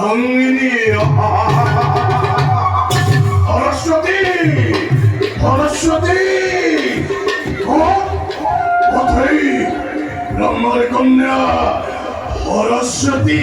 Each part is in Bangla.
অর্ধাঙ্গিনী সরস্বতী সরস্বতী ও অথই কন্যা সরস্বতী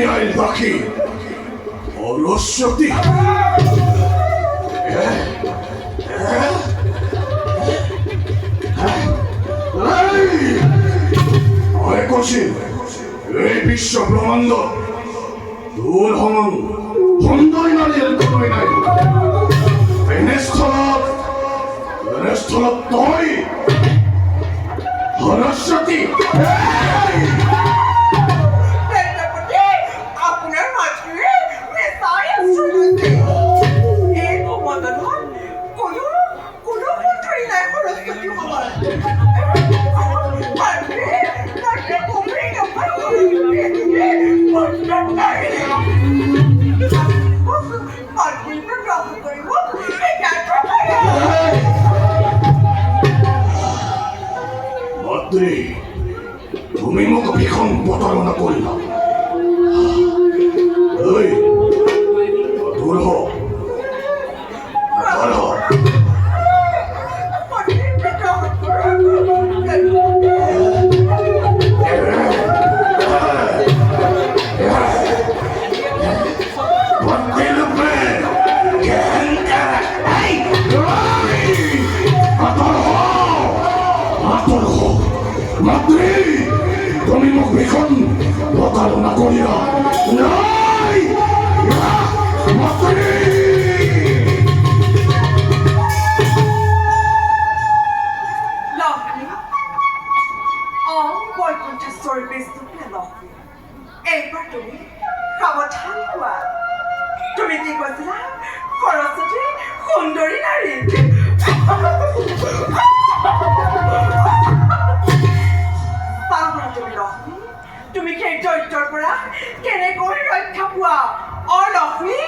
লক্ষ্মী আই রাখি অলস্বতী হয়? কৌশিল এই! বিশ্ব ব্রহ্মাণ্ড। কোনোৱে নাই। তই সৰস্বতী পারবে না রহ করিব এটা তো এই! মন্ত্ৰী তুমি মোক ভীষণ প্ৰতাৰণা কৰিলা ঐ মন্ত্ৰী তুমি মোক ভীষণ প্ৰতাৰণা কৰিলা নাই! লক্ষ্মী এইবাৰ তুমি সাৱধান হোৱা। তুমি কি কৈছিলা? সুন্দৰী নাৰী। তুমি সেই দৰিদ্ৰৰ পৰা কেনেকৈ ৰক্ষা পোৱা? অ লক্ষ্মী